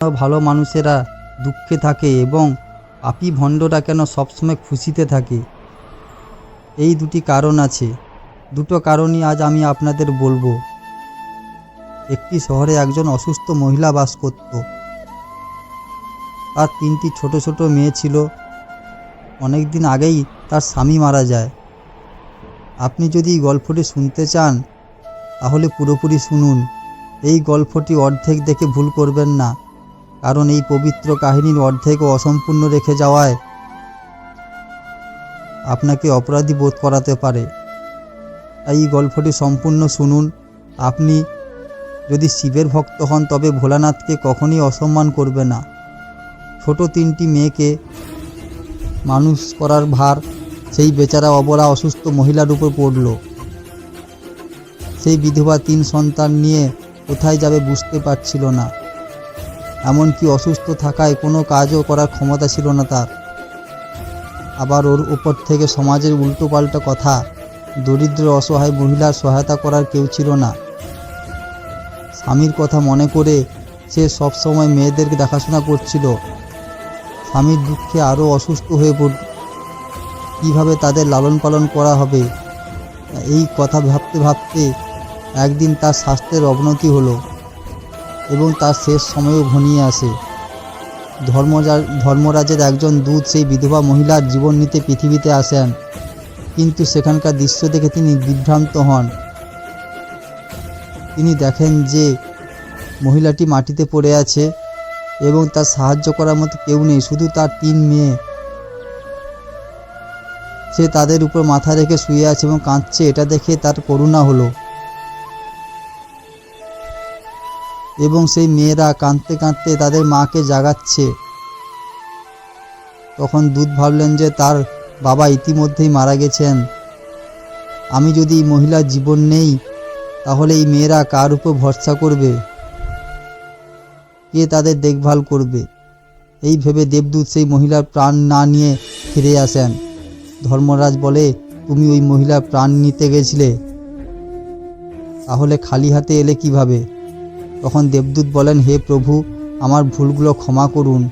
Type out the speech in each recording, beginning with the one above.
ভালো মানুষেরা দুঃখে থাকে এবং পাপি ভণ্ডরা কেন সবসময় খুশিতে থাকে? এই দুটি কারণ আছে। দুটো কারণই আজ আমি আপনাদের বলব। একটি শহরে একজন অসুস্থ মহিলা বাস করত। তার তিনটি ছোট ছোট মেয়ে ছিল। অনেক দিন আগেই তার স্বামী মারা যায়। আপনি যদি গল্পটি শুনতে চান, তাহলে পুরোপুরি শুনুন। এই গল্পটি অর্ধেক দেখে ভুল করবেন না। কারণ এই পবিত্র কাহিনীর অর্ধেকও অসম্পূর্ণ রেখে যাওয়ায় আপনাকে অপরাধী বোধ করাতে পারে। এই গল্পটি সম্পূর্ণ শুনুন। আপনি যদি শিবের ভক্ত হন, তবে ভোলানাথকে কখনই অসম্মান করবে না। ছোট তিনটি মেয়েকে মানুষ করার ভার সেই বেচারা অবলা অসুস্থ মহিলার উপর পড়ল। সেই বিধবা তিন সন্তান নিয়ে কোথায় যাবে বুঝতে পারছিল না। এমনকি অসুস্থ থাকায় কোনো কাজও করার ক্ষমতা ছিল না তার। আবার ওর উপর থেকে সমাজের উল্টোপাল্টা কথা দরিদ্র অসহায় মহিলার সহায়তা করার কেউ ছিল না। স্বামীর কথা মনে করে সে সবসময় মেয়েদেরকে দেখাশোনা করছিল। স্বামীর দুঃখে আরও অসুস্থ হয়ে পড়, কীভাবে তাদের লালন পালন করা হবে? এই কথা ভাবতে ভাবতে একদিন তার স্বাস্থ্যের অবনতি হলো। এবং তার শেষ সময়ও ঘনিয়ে আসে। ধর্মজা, ধর্মরাজের একজন দূত সেই বিধবা মহিলার জীবন নিতে পৃথিবীতে আসেন, কিন্তু সেখানকার দৃশ্য দেখে তিনি বিভ্রান্ত হন। তিনি দেখেন যে মহিলাটি মাটিতে পড়ে আছে এবং তার সাহায্য করার মতো কেউ নেই, শুধু তার তিন মেয়ে। সে তাদের উপর মাথা রেখে শুয়ে আছে এবং কাঁদছে, এটা দেখে তার করুণা হলো। এবং সেই মেয়েরা কাঁদতে কাঁদতে তাদের মাকে জাগাচ্ছে। তখন দুধ ভাবলেন যে, তার বাবা ইতিমধ্যেই মারা গেছেন। আমি যদি মহিলার জীবন নেই, তাহলে এই মেয়েরা কার উপর ভরসা করবে? কে তাদের দেখভাল করবে? এই ভেবে দেবদূত সেই মহিলার প্রাণ না নিয়ে ফিরে আসেন। ধর্মরাজ বলে, তুমি ওই মহিলার প্রাণ নিতে গেছিলে। তাহলে খালি হাতে এলে কীভাবে? তখন দেবদূত বলেন, হে প্রভু, আমার ভুলগুলো ক্ষমা করুন।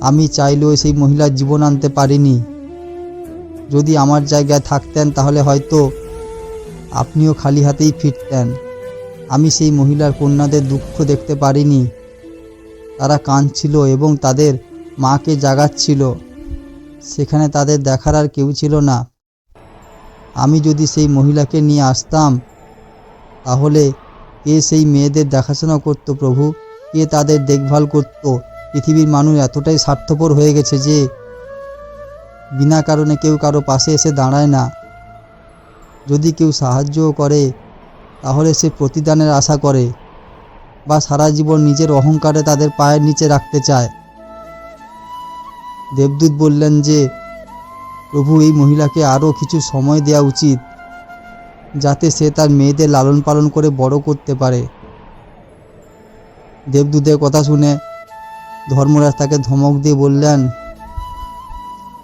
আমি চাইলেও সেই মহিলার জীবন আনতে পারিনি। যদি আমার জায়গায় থাকতেন, তাহলে হয়তো আপনিও খালি হাতেই ফিরতেন। আমি সেই মহিলার কন্যাদের দুঃখ দেখতে পারিনি। তারা কাঁদছিল এবং তাদের মাকে জাগাচ্ছিল। সেখানে তাদের দেখার আর কেউ ছিল না। আমি যদি সেই মহিলাকে নিয়ে আসতাম, তাহলে কে সেই মেয়েদের দেখাশোনা করত প্রভু কে তাদের দেখভাল করত। পৃথিবীর মানুষ এতটাই স্বার্থপর হয়ে গেছে যে বিনা কারণে কেউ কারও পাশে এসে দাঁড়ায় না। যদি কেউ সাহায্যও করে, তাহলে সে প্রতিদানের আশা করে বা সারা জীবন নিজের অহংকারে তাদের পায়ের নিচে রাখতে চায়। দেবদূত বললেন যে, প্রভু, এই মহিলাকে আরও কিছু সময় দেওয়া উচিত। যাতে সে তার মেয়েদের লালন পালন করে বড় করতে পারে। দেবদূতের কথা শুনে ধর্মরাজ তাকে ধমক দিয়ে বললেন,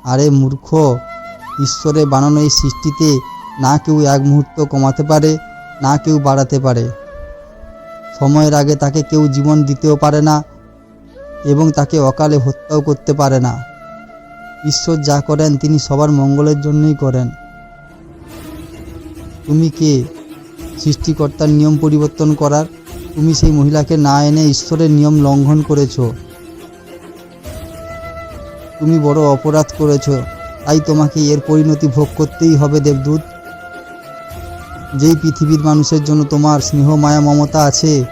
আরে মূর্খ ঈশ্বরের বানানো এই সৃষ্টিতে না কেউ এক মুহূর্ত কমাতে পারে, না কেউ বাড়াতে পারে। সময়ের আগে তাকে কেউ জীবন দিতেও পারে না এবং তাকে অকালে হত্যাও করতে পারে না। ঈশ্বর যা করেন তিনি সবার মঙ্গলের জন্যই করেন। তুমি কে? সৃষ্টিকর্তার নিয়ম পরিবর্তন করার। তুমি সেই মহিলাকে না এনে ঈশ্বরের নিয়ম লঙ্ঘন করেছ। তুমি বড় অপরাধ করেছ। তাই তোমাকে এর পরিণতি ভোগ করতেই হবে, দেবদূত। যেই পৃথিবীর মানুষের জন্য তোমার স্নেহ, মায়া, মমতা আছে,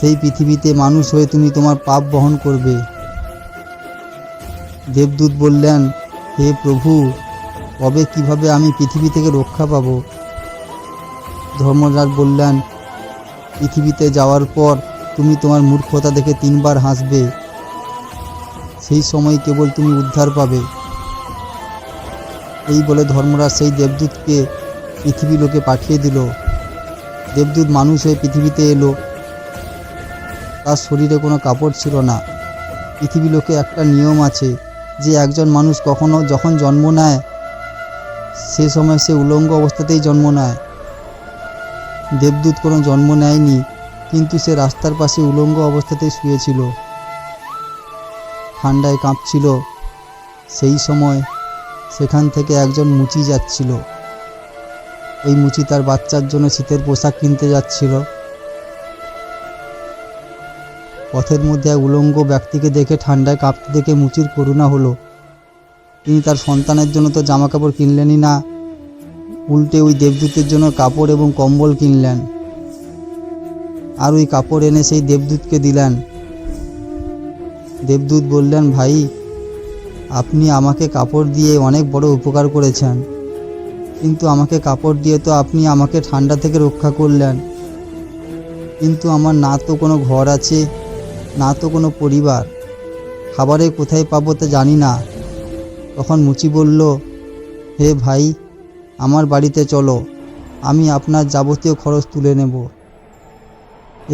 সেই পৃথিবীতে মানুষ হয়ে তুমি তোমার পাপ বহন করবে। দেবদূত বললেন, হে প্রভু, কবে কীভাবে আমি পৃথিবী থেকে রক্ষা পাব? ধর্মরাজ বললেন, পৃথিবীতে যাওয়ার পর তুমি তোমার মূর্খতা দেখে তিনবার হাসবে। সেই সময় কেবল তুমি উদ্ধার পাবে। এই বলে ধর্মরাজ সেই দেবদূতকে পৃথিবী লোকে পাঠিয়ে দিল। দেবদূত মানুষ হয়ে পৃথিবীতে এলো। তার শরীরে কোনো কাপড় ছিল না। পৃথিবী লোকে একটা নিয়ম আছে, যে একজন মানুষ কখনো যখন জন্ম নেয়, সে সময় সে উলঙ্গ অবস্থাতেই জন্ম নেয়। দেবদূত কোনো জন্ম নেয়নি, কিন্তু সে রাস্তার পাশে উলঙ্গ অবস্থাতেই শুয়েছিল। ঠান্ডায় কাঁপছিল। সেই সময় সেখান থেকে একজন মুচি যাচ্ছিল। ওই মুচি তার বাচ্চার জন্য শীতের পোশাক কিনতে যাচ্ছিল। পথের মধ্যে এক উলঙ্গ ব্যক্তিকে দেখে ঠান্ডায় কাঁপতে দেখে মুচির করুণা হলো। তিনি তার সন্তানের জন্য তো জামা কাপড় কিনলেনই না উল্টে ওই দেবদূতের জন্য কাপড় এবং কম্বল কিনলেন। আর ওই কাপড় এনে সেই দেবদূতকে দিলেন। দেবদূত বললেন, ভাই, আপনি আমাকে কাপড় দিয়ে অনেক বড় উপকার করেছেন। কিন্তু আমাকে কাপড় দিয়ে তো আপনি আমাকে ঠান্ডা থেকে রক্ষা করলেন। কিন্তু আমার না তো কোনো ঘর আছে, না তো কোনো পরিবার। খাবারে কোথায় পাবো তা জানি না। তখন মুচি বলল, হে ভাই আমার বাড়িতে চলো, আমি আপনার যাবতীয় খরচ তুলে নেব।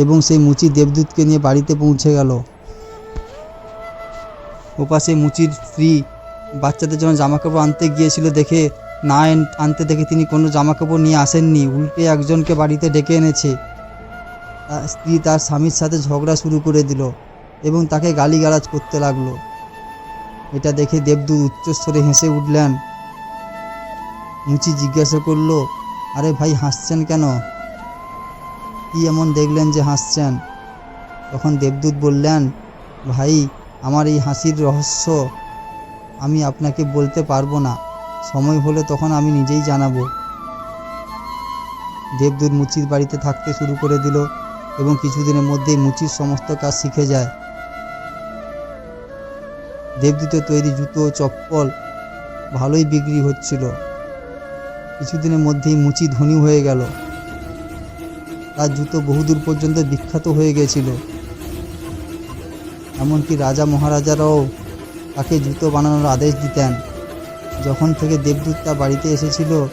এবং সেই মুচি দেবদূতকে নিয়ে বাড়িতে পৌঁছে গেল। ওপাশে মুচির স্ত্রী বাচ্চাদের জন্য জামা কাপড় আনতে গিয়েছিল দেখে না আনতে দেখে তিনি কোনো জামা কাপড় নিয়ে আসেননি। উল্টে একজনকে বাড়িতে ডেকে এনেছে। তার স্ত্রী তার স্বামীর সাথে ঝগড়া শুরু করে দিল এবং তাকে গালিগালাজ করতে লাগল। এটা দেখে দেবদূত উচ্চস্বরে হেসে উঠলেন মুচি জিজ্ঞাসা করল, আরে ভাই, হাসছেন কেন? কি এমন দেখলেন যে হাসছেন? তখন দেবদূত বললেন, ভাই, আমার এই হাসির রহস্য আমি আপনাকে বলতে পারব না। সময় হলে তখন আমি নিজেই জানাব। দেবদূত মুচির বাড়িতে থাকতে শুরু করে দিল এবং কিছুদিনের মধ্যেই মুচির সমস্ত কাজ শিখে যায়। দেবদূতের তৈরি জুতো চপ্পল ভালোই বিক্রি হচ্ছিল। কিছুদিনের মধ্যেই মুচি ধনী হয়ে গেল। তার জুতো বহুদূর পর্যন্ত বিখ্যাত হয়ে গেছিল। এমনকি রাজা মহারাজারাও তাকে জুতো বানানোর আদেশ দিতেন। যখন থেকে দেবদূত তার বাড়িতে এসেছিল,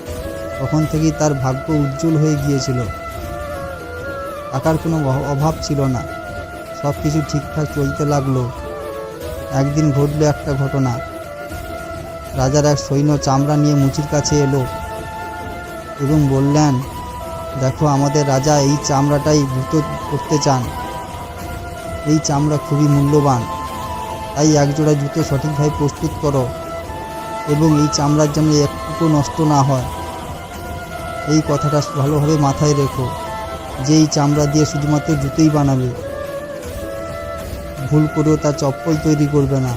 তখন থেকেই তার ভাগ্য উজ্জ্বল হয়ে গিয়েছিল। টাকার কোনো অভাব ছিল না। সব কিছু ঠিকঠাক চলতে লাগল। একদিন ঘটলো একটা ঘটনা। রাজার এক সৈন্য চামড়া নিয়ে মুচির কাছে এলো। এবং বললেন, দেখো, আমাদের রাজা এই চামড়াটাই জুতো করতে চান। এই চামড়া খুবই মূল্যবান। তাই একজোড়া জুতো সঠিকভাবে প্রস্তুত করো এবং এই চামড়ার জন্য একটুকু নষ্ট না হয়। এই কথাটা ভালোভাবে মাথায় রেখো যে এই চামড়া দিয়ে শুধুমাত্র জুতোই বানাবে। ভুল করেও তার চপ্পল তৈরি করবে না।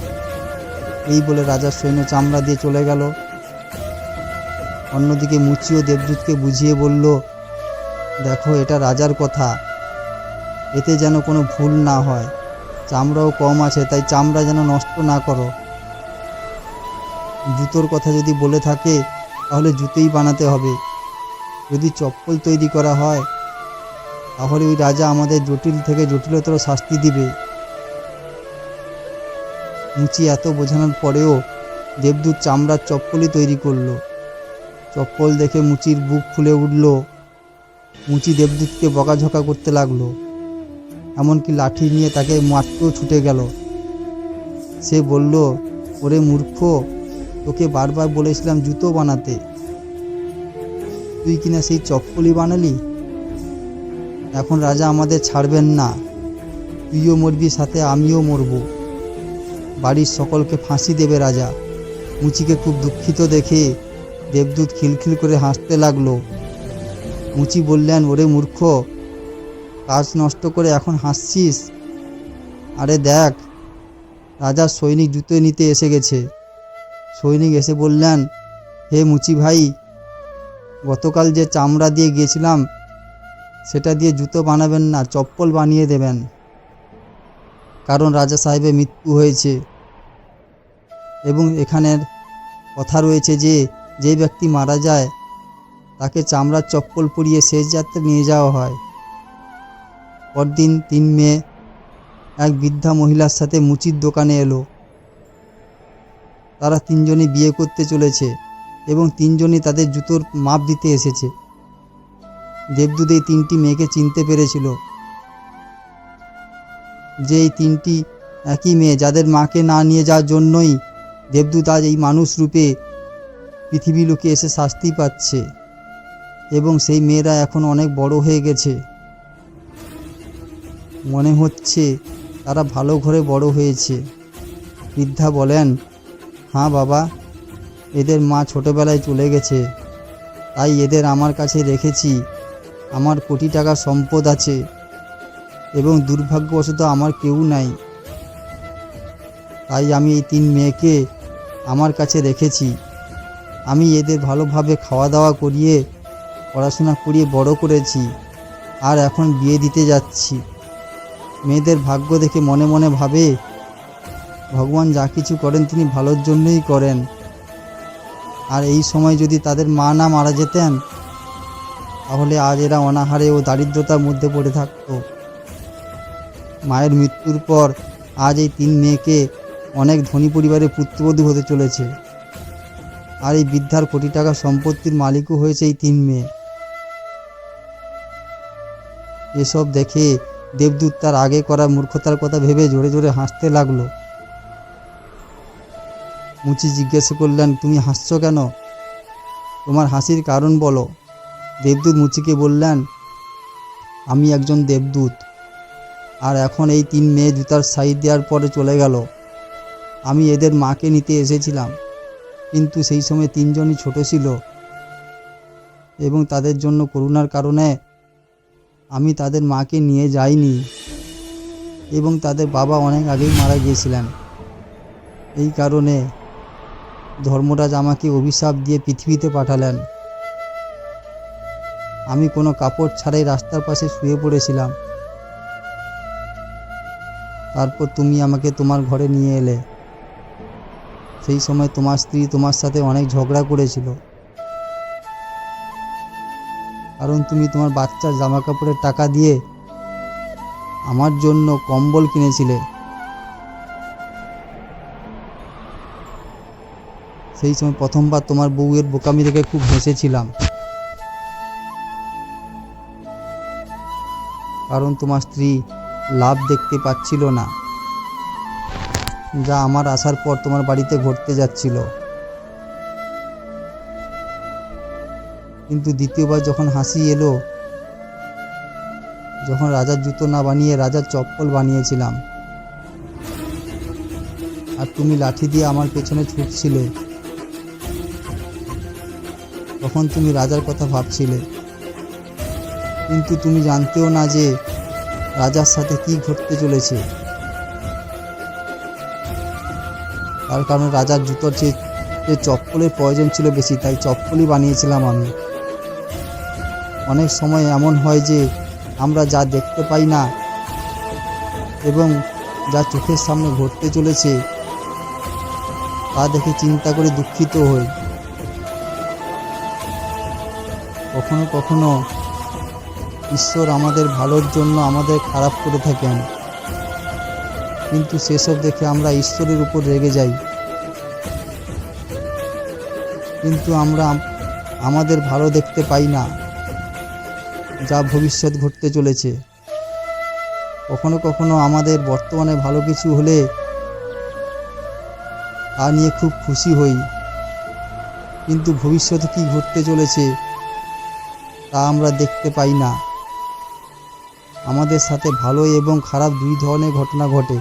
এই বলে রাজার সৈন্য চামড়া দিয়ে চলে গেল। অন্যদিকে মুচিও দেবদূতকে বুঝিয়ে বলল, দেখো, এটা রাজার কথা। এতে যেন কোনো ভুল না হয়। চামড়াও কম আছে, তাই চামড়া যেন নষ্ট না করো। জুতোর কথা যদি বলে থাকে, তাহলে জুতোই বানাতে হবে। যদি চপ্পল তৈরি করা হয়, তাহলে ওই রাজা আমাদের জটিল থেকে জটিলতর শাস্তি দিবে। মুচি এত বোঝানোর পরেও দেবদূত চামড়ার চপ্পলই তৈরি করল। চপ্পল দেখে মুচির বুক ফুলে উঠল। মুচি দেবদূতকে বকাঝকা করতে লাগল। এমনকি লাঠি নিয়ে তাকে মারতেও ছুটে গেল। সে বলল, ওরে মূর্খ, তোকে বারবার বলেছিলাম জুতো বানাতে। তুই কিনা সেই চপ্পলই বানালি? এখন রাজা আমাদের ছাড়বেন না। তুইও মরবি, সাথে আমিও মরব। বাড়ির সকলকে ফাঁসি দেবে রাজা। মুচিকে খুব দুঃখিত দেখে দেবদূত খিলখিল করে হাসতে লাগল। মুচি বললেন, ওরে মূর্খ, কাজ নষ্ট করে এখন হাসছিস? আরে দেখ রাজার সৈনিক জুতো নিতে এসে গেছে। সৈনিক এসে বললেন, হে মুচি ভাই, গতকাল যে চামড়া দিয়ে গিয়েছিলাম, সেটা দিয়ে জুতো বানাবেন না, চপ্পল বানিয়ে দেবেন। কারণ রাজা সাহেবের মৃত্যু হয়েছে। এবং এখানের কথা রয়েছে যে যে ব্যক্তি মারা যায়, তাকে চামড়ার চপ্পল পরিয়ে শেষ যাত্রা নিয়ে যাওয়া হয়। পরদিন তিন মেয়ে এক বৃদ্ধা মহিলার সাথে মুচির দোকানে এলো। তারা তিনজনই বিয়ে করতে চলেছে এবং তিনজনই তাদের জুতোর মাপ দিতে এসেছে। দেবদূত এই তিনটি মেয়েকে চিনতে পেরেছিল। যে এই তিনটি একই মেয়ে, যাদের মাকে না নিয়ে যাওয়ার জন্যই দেবদূত আজ এই মানুষ রূপে পৃথিবী লোকে এসে শাস্তি পাচ্ছে এবং সেই মেয়েরা এখন অনেক বড় হয়ে গেছে। মনে হচ্ছে তারা ভালো ঘরে বড় হয়েছে। বৃদ্ধা বলেন হ্যাঁ বাবা, এদের মা ছোটবেলায় চলে গেছে। তাই এদের আমার কাছে রেখেছি। আমার কোটি টাকা সম্পদ আছে এবং দুর্ভাগ্যবশত আমার কেউ নাই। তাই আমি এই তিন মেয়েকে আমার কাছে রেখেছি। আমি এদের ভালোভাবে খাওয়া দাওয়া করিয়ে, পড়াশোনা করিয়ে বড় করেছি আর এখন বিয়ে দিতে যাচ্ছি। মেয়েদের ভাগ্য দেখে মনে মনে ভাবে, ভগবান যা কিছু করেন তিনি ভালোর জন্যই করেন। আর এই সময় যদি তাদের মা না মারা যেতেন, তাহলে আজ এরা অনাহারে ও দারিদ্রতার মধ্যে পড়ে থাকতো। মায়ের মৃত্যুর পর আজ এই তিন মেয়েকে অনেক ধনী পরিবারের পুত্রবধূ হতে চলেছে। আর এই বৃদ্ধার কোটি টাকা সম্পত্তির মালিকও হয়েছে এই তিন মেয়ে। এসব দেখে দেবদূত তার আগে করা মূর্খতার কথা ভেবে জোরে জোরে হাসতে লাগল। মুচি জিজ্ঞাসা করলেন, তুমি হাসছো কেন? তোমার হাসির কারণ বলো। দেবদূত মুচিকে বললেন, আমি একজন দেবদূত, আর এখন এই তিন মেয়ে জুতার সাইড দেওয়ার পরে চলে গেল। আমি এদের মাকে নিতে এসেছিলাম। কিন্তু সেই সময় তিনজনই ছোট ছিল এবং তাদের জন্য করুণার কারণে আমি তাদের মাকে নিয়ে যাইনি এবং তাদের বাবা অনেক আগেই মারা গিয়েছিলেন। এই কারণে ধর্মরাজ আমাকে অভিশাপ দিয়ে পৃথিবীতে পাঠালেন। আমি কোনো কাপড় ছাড়াই রাস্তার পাশে শুয়ে পড়েছিলাম। তারপর তুমি আমাকে তোমার ঘরে নিয়ে এলে। সেই সময় তোমার স্ত্রী তোমার সাথে অনেক ঝগড়া করেছিল। কারণ তুমি তোমার বাচ্চার জামা কাপড়ের টাকা দিয়ে আমার জন্য কম্বল কিনেছিলে। সেই সময় প্রথমবার তোমার বউয়ের বোকামি দেখে খুব হেসেছিলাম। কারণ তোমার স্ত্রী লাভ দেখতে পাচ্ছিল না। যা আমার আসার পর তোমার বাড়িতে ঘটতে যাচ্ছিল। কিন্তু দ্বিতীয়বার যখন হাসি এলো, যখন রাজার জুতো না বানিয়ে রাজার চপ্পল বানিয়েছিলাম, আর তুমি লাঠি দিয়ে আমার পেছনে ছুটছিলে, তখন তুমি রাজার কথা ভাবছিলে। কিন্তু তুমি জানতেও না যে রাজার সাথে কি ঘটতে চলেছে। তার কারণে রাজার জুতোর যে চপ্পলের প্রয়োজন ছিল বেশি, তাই চপ্পলই বানিয়েছিলাম আমি। অনেক সময় এমন হয় যে, আমরা যা দেখতে পাই না এবং যা চোখের সামনে ঘটতে চলেছে, তা দেখে চিন্তা করে দুঃখিত হই। কখনো কখনো ঈশ্বর আমাদের ভালোর জন্য আমাদের খারাপ করে থাকেন। কিন্তু সেসব দেখে আমরা ঈশ্বরের উপর রেগে যাই। কিন্তু আমরা আমাদের ভালো দেখতে পাই না, যা ভবিষ্যৎ ঘটতে চলেছে। কখনো কখনো আমাদের বর্তমানে ভালো কিছু হলে তা নিয়ে খুব খুশি হই। কিন্তু ভবিষ্যতে কি ঘটতে চলেছে, তা আমরা দেখতে পাই না। আমাদের সাথে ভালো এবং খারাপ দুই ধরনের ঘটনা ঘটে।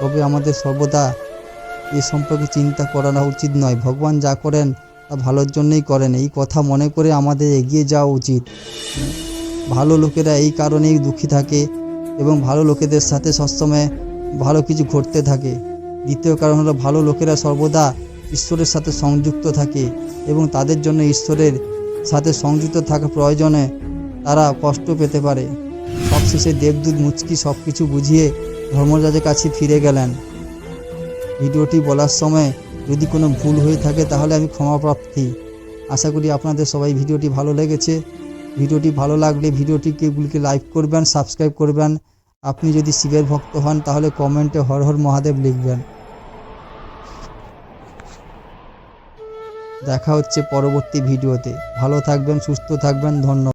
তবে আমাদের সর্বদা এ সম্পর্কে চিন্তা করানো উচিত নয়। ভগবান যা করেন তা ভালোর জন্যই করেন। এই কথা মনে করে আমাদের এগিয়ে যাওয়া উচিত। ভালো লোকেরা এই কারণেই দুঃখী থাকে এবং ভালো লোকেদের সাথে সবসময় ভালো কিছু ঘটতে থাকে। দ্বিতীয় কারণ হলো, ভালো লোকেরা সর্বদা ঈশ্বরের সাথে সংযুক্ত থাকে এবং তাদের জন্য ঈশ্বরের সাথে সংযুক্ত থাকা প্রয়োজনে তারা কষ্ট পেতে পারে। সবশেষে দেবদূত মুচকি সব কিছু বুঝিয়ে ধর্মরাজের কাছে ফিরে গেলেন। ভিডিওটি বলার সময় যদি কোনো ভুল হয়ে থাকে তাহলে আমি ক্ষমাপ্রার্থী আশা করি আপনাদের সবাই ভিডিওটি ভালো লেগেছে। ভিডিওটি ভালো লাগলে ভিডিওটিকে লাইক করবেন, সাবস্ক্রাইব করবেন। আপনি যদি শিবের ভক্ত হন তাহলে কমেন্টে হর হর মহাদেব লিখবেন। দেখা হচ্ছে পরবর্তী ভিডিওতে। ভালো থাকবেন, সুস্থ থাকবেন, ধন্যবাদ।